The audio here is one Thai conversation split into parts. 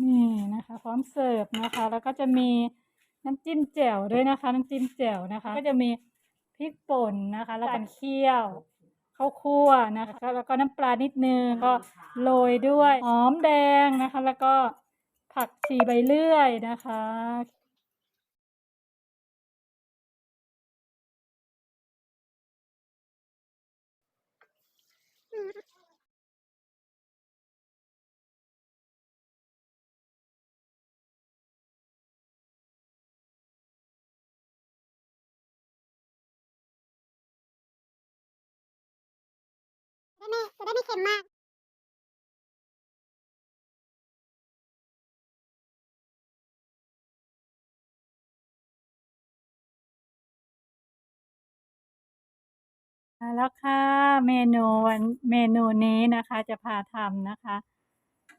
นี่นะคะ พร้อมเสิร์ฟนะคะ แล้วก็จะมีน้ำจิ้มแจ่วด้วยนะคะ น้ำจิ้มแจ่วนะคะ ก็จะมีพริกป่นนะคะ แล้วก็เคี่ยวข้าวคั่วนะคะ แล้วก็น้ำปลานิดนึงก็โรยด้วยหอมแดงนะคะ แล้วก็ผักชีใบเลื่อยนะคะ ม่จะได้ไม่เค็มมาก มาแล้วค่ะเมนูวันเมนูนี้นะคะจะพาทำนะคะ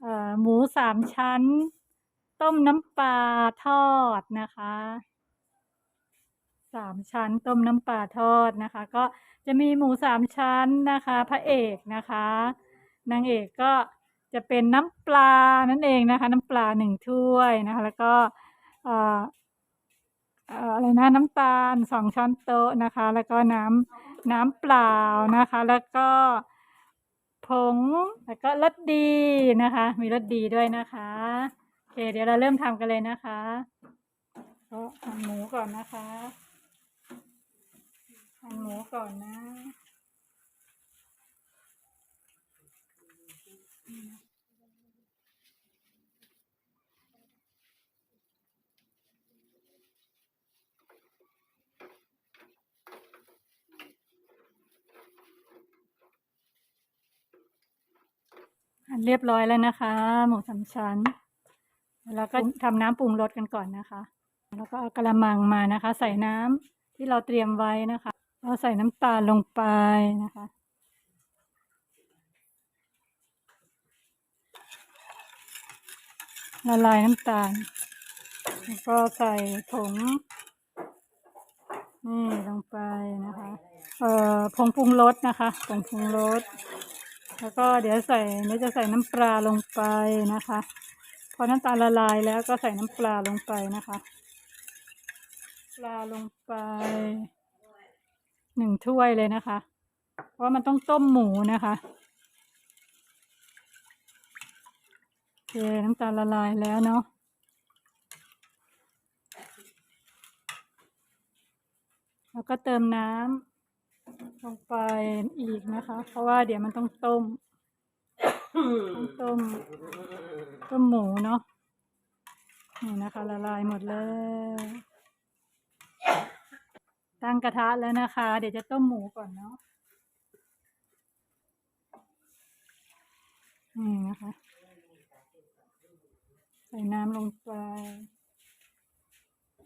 เอ่อหมูสามชั้น ต้มน้ำปลาทอดนะคะ สามชั้นต้มน้ำปลาทอดนะคะ ก็จะมีหมูสามชั้นนะคะ พระเอกนะคะนางเอกก็จะเป็นน้ำปลานั่นเองนะคะ น้ำปลาหนึ่งถ้วยนะคะ แล้วก็อ่อเอ่ออะไรนะน้ำตาลสองช้อนโต๊ะนะคะ แล้วก็น้ำน้ำเปล่านะคะ แล้วก็ผงแล้วก็รสดีนะคะ มีรสดีด้วยนะคะโอเคเดี๋ยวเราเริ่มทำกันเลยนะคะก็หั่นหมูก่อนนะคะ ก่อนนะหั่นเรียบร้อยแล้วนะคะ หมูสามชั้น แล้วก็ทำน้ำปรุงรสกันก่อนนะคะ แล้วก็เอากระมังมานะคะ ใส่น้ำที่เราเตรียมไว้นะคะ เราใส่น้ำตาลลงไปนะคะ ละลายน้ำตาล แล้วก็ใส่ผงนี่ลงไปนะคะ เอ่อผงปรุงรสนะคะผงปรุงรส แล้วก็เดี๋ยวใส่เดี๋ยวจะใส่น้ำปลาลงไปนะคะ พอน้ำตาลละลายแล้วก็ใส่น้ำปลาลงไปนะคะ ปลาลงไป หนึ่งถ้วยเลยนะคะ เพราะมันต้องต้มหมูนะคะโอเคน้ำตาลละลายแล้วเนาะแล้วก็เติมน้ำลงไปอีกนะคะ เพราะว่าเดี๋ยวมันต้องต้มต้องต้มต้มหมูเนาะนี่นะคะละลายหมดแล้ว ตั้งกระทะแล้วนะคะ เดี๋ยวจะต้มหมูก่อนเนาะนี่นะคะ ใส่น้ำลงไป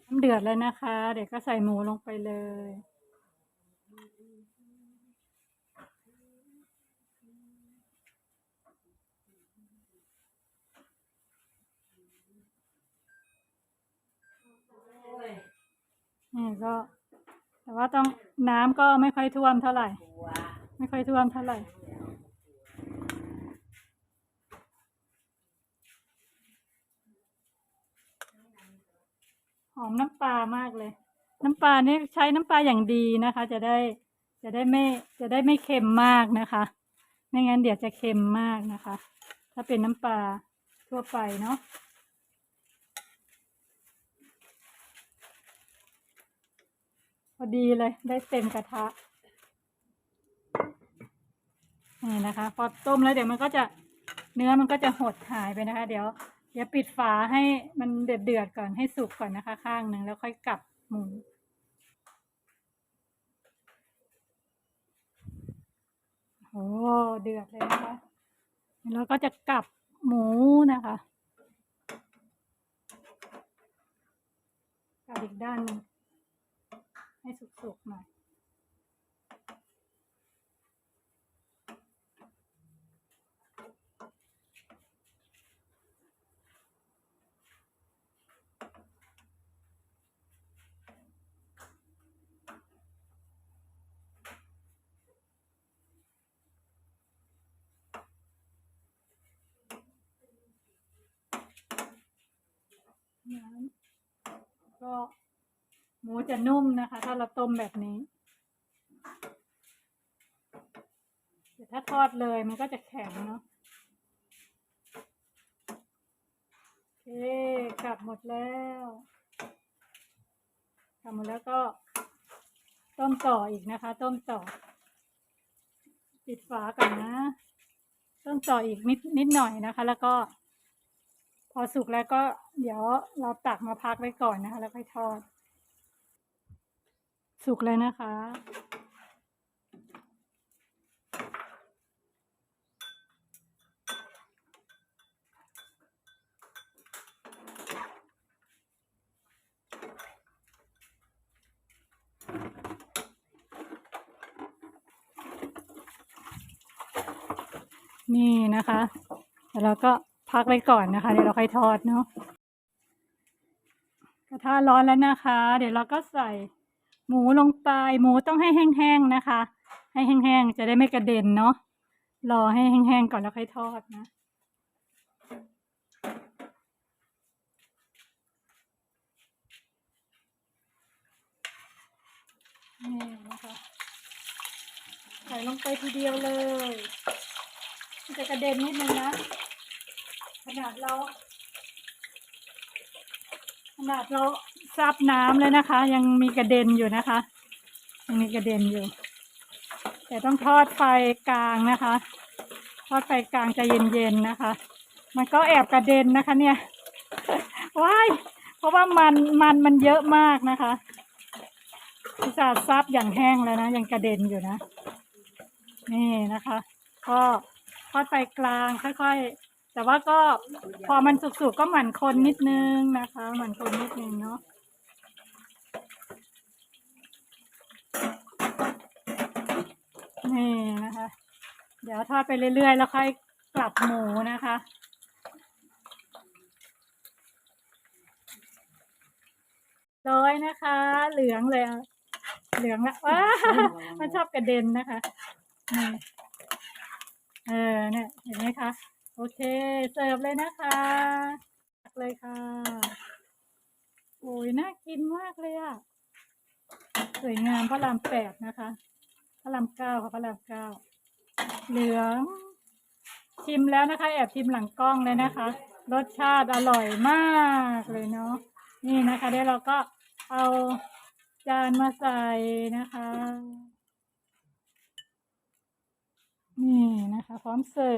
น้ำเดือดแล้วนะคะ เดี๋ยวก็ใส่หมูลงไปเลยนี่ก็ แต่ว่าต้องน้ำก็ไม่ค่อยท่วมเท่าไหร่ ไม่ค่อยท่วมเท่าไหร่หอมน้ำปลามากเลย น้ำปลานี่ใช้น้ำปลาอย่างดีนะคะ จะได้จะได้ไม่จะได้ไม่เค็มมากนะคะ ไม่งั้นเดี๋ยวจะเค็มมากนะคะ ถ้าเป็นน้ำปลาทั่วไปเนาะ พอดีเลยได้เต็มกระทะนี่นะคะ พอต้มแล้วเดี๋ยวมันก็จะเนื้อมันก็จะหดหายไปนะคะ เดี๋ยวเดี๋ยวปิดฝาให้มันเดือดเดือดก่อนให้สุกก่อนนะคะ ข้างหนึ่งแล้วค่อยกลับหมูโอ้เดือดเลยนะคะแล้วก็จะกลับหมูนะคะกลับอีกด้านนึง ให้สุกๆหน่อย น้ำก็ มูจะนุ่มนะคะ ถ้าเราต้มแบบนี้แต่ถ้าทอดเลยมันก็จะแข็งเนาะโอเคกลับหมดแล้วกลับหมดแล้วก็ ต้มต่ออีกนะคะ ต้มต่อ ปิดฝาก่อนนะ ต้มต่ออีกนิดนิดหน่อยนะคะ แล้วก็ พอสุกแล้วก็เดี๋ยวเราตักมาพักไว้ก่อนนะคะ แล้วค่อยทอด สุกแล้วนะคะ นี่นะคะแล้วเราก็พักไว้ก่อนนะคะเดี๋ยวเราค่อยทอดเนาะกระทะร้อนแล้วนะคะ เดี๋ยวเราก็ใส่ หมูลงไป หมูต้องให้แห้งๆนะคะ ให้แห้งๆจะได้ไม่กระเด็นเนาะรอให้แห้งๆก่อนแล้วค่อยทอดนะนี่นะคะใส่ลงไปทีเดียวเลยมันจะกระเด็นนิดนึงนะ ขนาดเรา ขนาดเรา ซับน้ำเลยนะคะ ยังมีกระเด็นอยู่นะคะ ยังมีกระเด็นอยู่ แต่ต้องทอดไฟกลางนะคะ ทอดไฟกลางใจเย็นๆนะคะ มันก็แอบกระเด็นนะคะ เนี่ยว้ายเพราะว่ามันมันมันเยอะมากนะคะพิซซ่าซับอย่างแห้งแล้วนะ ยังกระเด็นอยู่นะ นี่นะคะ ก็ทอดไฟกลางค่อยๆแต่ว่าก็พอมันสุกๆก็หมั่นคนนิดนึงนะคะ หมั่นคนนิดนึงเนาะ นี่นะคะ เดี๋ยวทอดไปเรื่อยๆ แล้วค่อยกลับหมูนะคะร้อยนะคะ เหลืองเลยอะเหลืองละว้ามันชอบกระเด็นนะคะนี่เออเนี่ยเห็นไหมคะ โอเค เสิร์ฟเลยนะคะตักเลยค่ะ โอ้ยน่ากินมากเลยอะสวยงามพระรามแปดนะคะพ ระรามเก้าค่ะพระรามเก้าเหลือง ชิมแล้วนะคะ แอบชิมหลังกล้องเลยนะคะ รสชาติอร่อยมากเลยเนาะนี่นะคะเดี๋ยวเราก็เอาจานมาใส่นะคะ นี่นะคะ พร้อมเสิร์ฟ